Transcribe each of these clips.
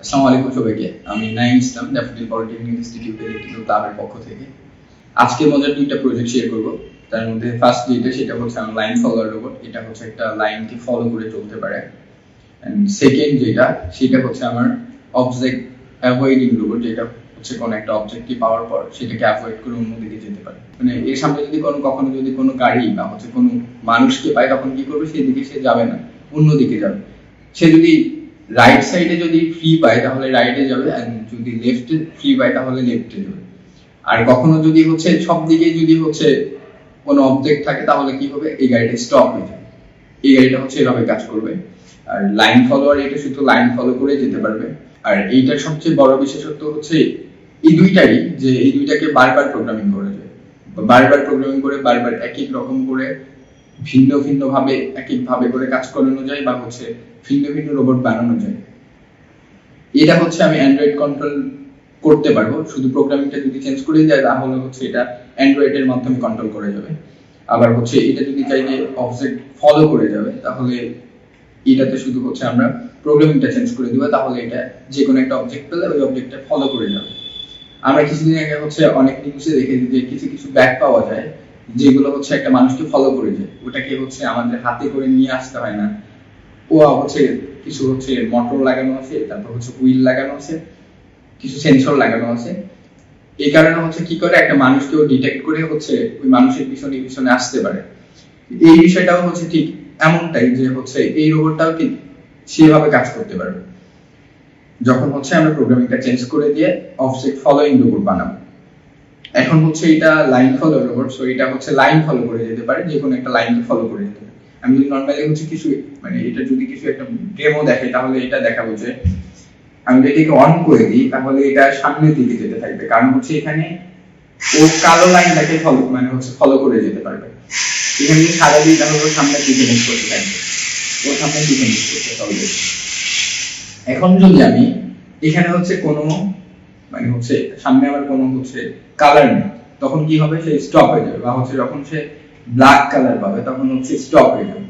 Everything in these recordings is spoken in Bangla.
আসসালামু আলাইকুম সবাইকে। আমি নাইম ইসলাম পলিটেকনিক ইনস্টিটিউটের ক্লাবের পক্ষ থেকে। আজকে মজার দুইটা প্রজেক্ট শেয়ার করব। তার মধ্যে ফার্স্ট যেটা, সেটা হচ্ছে আমার লাইন ফলোয়ার রোবট এটা হচ্ছে একটা লাইনকে ফলো করে চলতে পারে। সেকেন্ড যেটা, সেটা হচ্ছে আমার অবজেক্ট অ্যাভয়েডিং রোবট যেটা হচ্ছে কোনো একটা অবজেক্টকে পাওয়ার পর সেটাকে অ্যাভয়েড করে অন্যদিকে যেতে পারে। মানে এর সামনে যদি কোনো, কখনো যদি কোনো গাড়ি বা হচ্ছে কোনো মানুষকে পায়, তখন কি করবে? সেই দিকে সে যাবে না অন্যদিকে যাবে। সে যদি রাইট সাইডে যদি ফ্রি পায় তাহলে রাইটে যাবে আর যদি লেফটে ফ্রি পায় তাহলে লেফটে যাবে। আর কখনো যদি হচ্ছে সব দিকে যদি হচ্ছে কোনো অবজেক্ট থাকে, তাহলে কি হবে? এই গাড়িটা স্টপ হয়ে যাবে। এই গাড়িটা হচ্ছে এভাবে কাজ করবে। আর লাইন ফলোয়ার এটা শুধু লাইন ফলো করে যেতে পারবে। আর এইটার সবচেয়ে বড় বিশেষত্ব হচ্ছে এই দুইটাই, যে এই দুইটাকে বারবার প্রোগ্রামিং করা যায়। বারবার প্রোগ্রামিং করে, বারবার এক এক রকম করে ভিন্ন ভিন্ন ভাবে এক এক ভাবে করে কাজ করানো যায় বা হচ্ছে ভিন্ন ভিন্ন রোবট বানানো যায়। এটা হচ্ছে আমি অ্যান্ড্রয়েড কন্ট্রোল করতে পারব। শুধু প্রোগ্রামিংটা যদি চেঞ্জ করে দেয় তাহলে হচ্ছে এটা অ্যান্ড্রয়েডের মাধ্যমে কন্ট্রোল করা যাবে। আবার হচ্ছে এটা যদি চাই যে অবজেক্ট ফলো করে যাবে, তাহলে এটাতে শুধু হচ্ছে আমরা প্রোগ্রামিংটা চেঞ্জ করে দিব, তাহলে এটা যে কোনো একটা অবজেক্ট পেলে ওই অবজেক্টটা ফলো করে যাবে। আমরা কিছুদিন আগে হচ্ছে অনেক নিউজে দেখেছি যে কিছু কিছু ব্যাগ পাওয়া যায়। যেগুলো হচ্ছে একটা মানুষকে ফলো করে যায়। ওটাকে হচ্ছে আমাদের হাতে করে নিয়ে আসতে হয় না। ও হচ্ছে কিছু হচ্ছে মোটর লাগানো আছে, তারপর হচ্ছে হুইল লাগানো আছে, কিছু সেন্সর লাগানো আছে। এই কারণে হচ্ছে কি করে একটা মানুষকেও ডিটেক্ট করে হচ্ছে ওই মানুষের পিছনে পিছনে আসতে পারে। এই বিষয়টাও হচ্ছে ঠিক এমনটাই যে হচ্ছে এই রোবটটাও ঠিক সেভাবে কাজ করতে পারবে। যখন হচ্ছে আমরা প্রোগ্রামিংটা চেঞ্জ করে দিয়ে অবজেক্ট ফলোইং রোবট বানাবো। এখন হচ্ছে এটা লাইন ফলো রোবট সো এটা হচ্ছে লাইন ফলো করে যেতে পারে, যে কোনো একটা লাইনকে ফলো করে যেতে পারে। আমি যদি নর্মালি হচ্ছে কিছু মানে এটা যদি কিছু একটা ডেমো দেখে, তাহলে এটা দেখাবো যে আমি যদি এটাকে অন করে দিই, তাহলে এটা সামনের দিকে যেতে থাকবে। কারণ হচ্ছে এখানে ও কালো লাইনটাকে ফলো মানে হচ্ছে ফলো করে যেতে পারবে। এখানে যদি সারা দিই তাহলে ও সামনের দিকে মুভ করতে থাকবে। ও সামনের দিকে মুভ করতে থাকবে। এখন যদি আমি, এখানে হচ্ছে কোনো মানে হচ্ছে সামনে আবার কোনো হচ্ছে কালার নেই। তখন কি হবে? সে স্টপ হয়ে যাবে। বা হচ্ছে যখন সে ব্ল্যাক কালার পাবে, তখন হচ্ছে স্টপ হয়ে যাবে।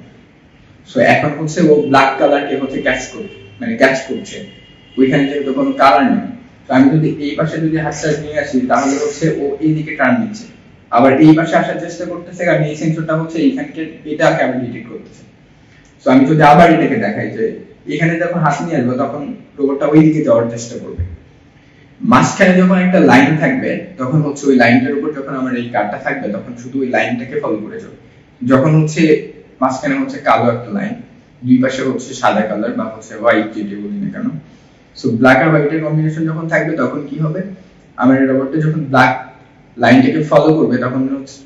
সো এখন হচ্ছে ও ব্ল্যাক কালারকে হচ্ছে ক্যাচ করছে মানে ক্যাচ করছে। ওইখানে যেহেতু কোনো কালার নেই। তো আমি যদি এই পাশে যদি হাতটা নিয়ে আসি, তাহলে হচ্ছে ও এই দিকে টার্ন দিচ্ছে আবার এই পাশে আসার চেষ্টা করতেছে, কারণ এই সেন্সরটা হচ্ছে এইখানকে এটাকে আবার ডিটেক্ট করতেছে। তো আমি যদি আবার এটাকে দেখাই যে, এখানে যখন হাত নিয়ে আসব, তখন রোবটটা ওই দিকে যাওয়ার চেষ্টা করবে। মাঝখানে যখন একটা লাইন থাকবে, তখন হচ্ছে ওই লাইনটার উপর যখন আমার এই কার্ডটা থাকবে, তখন শুধু ওই লাইনটাকে ফলো করে যাবে। যখন হচ্ছে মাঝখানে হচ্ছে কালো একটা লাইন দুই পাশে হচ্ছে সাদা কালার বা হচ্ছে হোয়াইট যেটা বলি না কেন। সো ব্ল্যাক আর হোয়াইটের কম্বিনেশন যখন থাকবে, তখন কি হবে? আমার এই রোবটটা যখন ব্ল্যাক লাইনটাকে ফলো করবে, তখন হচ্ছে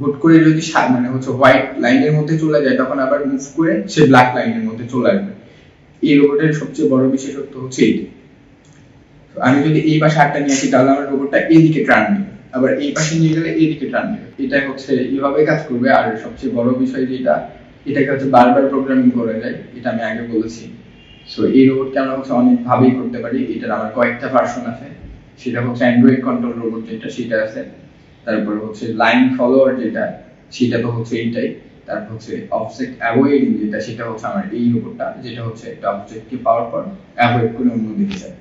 হুট করে যদি মানে হচ্ছে হোয়াইট লাইনের মধ্যে চলে যায়, তখন আবার মুভ করে সে ব্ল্যাক লাইনের মধ্যে চলে আসবে। এই রোবটের সবচেয়ে বড় বিশেষত্ব হচ্ছে এইটা। আমি যদি এই পাশে আটটা নিয়ে আসি, তাহলে আমার রোবটটা এইদিকে টার্ন নেবে আবার এই পাশে নিয়ে গেলে এইদিকে টার্ন নেবে এটা হচ্ছে এইভাবে কাজ করবে। আর সবচেয়ে বড় বিষয় যেটা, এটাকে হচ্ছে বারবার প্রোগ্রামিং করা যায়, এটা আমি আগে বলেছি। সো এই রোবটকে আমরা হচ্ছে অনেক ভাবেই করতে পারি। এটার আমার কয়েকটা ভার্সন আছে। সেটা হচ্ছে অ্যান্ড্রয়েড কন্ট্রোল রোবট যেটা, সেটা আছে। তারপর হচ্ছে লাইন ফলোয়ার যেটা, সেটা তো হচ্ছে এইটাই। তারপর হচ্ছে অবজেক্ট অ্যাভয়েডিং যেটা, সেটা হচ্ছে আমার এই রোবটটা যেটা হচ্ছে একটা অবজেক্টকে পাওয়ার পর অ্যাভয়েড করে অন্যদিকে যায়।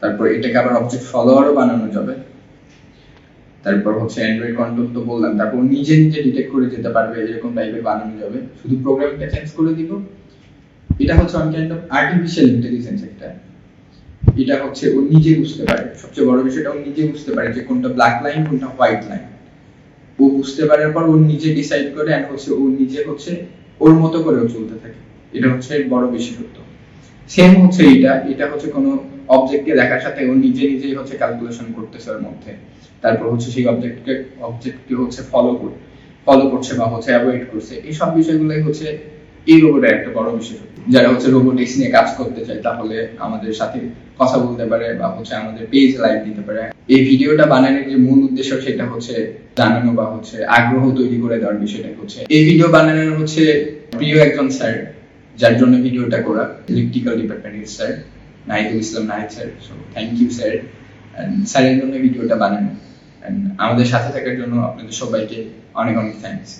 তারপর এটাকে আবার অবজেক্ট ফলোয়ারও বানানো যাবে। তারপর হচ্ছে অ্যান্ড্রয়েড কন্ট্রোল তো বললাম, তারপর নিজে নিজে ডিটেক্ট করে যেতে পারবে, এরকম টাইপের বানানো যাবে। শুধু প্রোগ্রামিংটা চেঞ্জ করে দিব। এটা হচ্ছে one kind of artificial intelligence একটা। এটা হচ্ছে ও নিজে বুঝতে পারে। সবচেয়ে বড় বিষয়টা ও নিজে বুঝতে পারে যে কোনটা ব্ল্যাক লাইন কোনটা হোয়াইট লাইন ও বুঝতে পারার পর ও নিজে ডিসাইড করে এন্ড হচ্ছে ও নিজে হচ্ছে ওর মতো করে চলতে থাকে। এটা হচ্ছে বড় বিশেষত্ব। সেম হচ্ছে এটা এটা হচ্ছে কোনো অবজেক্টকে দেখার সাথে ও নিজে নিজেই হচ্ছে ক্যালকুলেশন করতেছে ওর মধ্যে। তারপর হচ্ছে সেই অবজেক্টকে অবজেক্টকে হচ্ছে ফলো করে ফলো করছে বা হচ্ছে অ্যাভয়েড করছে। এই সব বিষয়গুলোই হচ্ছে এই রোবটের একটা বড় বিশেষত্ব। যারা হচ্ছে রোবোটিক্স নিয়ে কাজ করতে চায়, তাহলে আমাদের সাথে কথা বলতে পারে বা হচ্ছে আমাদের পেজ লাইভ দিতে পারে। এই ভিডিওটা বানানোর যে মূল উদ্দেশ্য সেটা হচ্ছে জানানো বা হচ্ছে আগ্রহ তৈরি করে দেওয়ার বিষয়টা হচ্ছে। এই ভিডিও বানানোর হচ্ছে প্রিয় একজন স্যার যার জন্য ভিডিওটা করা ইলেকট্রিক্যাল ডিপার্টমেন্টের sir Nahidul Islam Nahid sir so thank you sir স্যারের জন্য ভিডিওটা বানানো। আমাদের সাথে থাকার জন্য আপনাদের সবাইকে অনেক অনেক থ্যাঙ্কস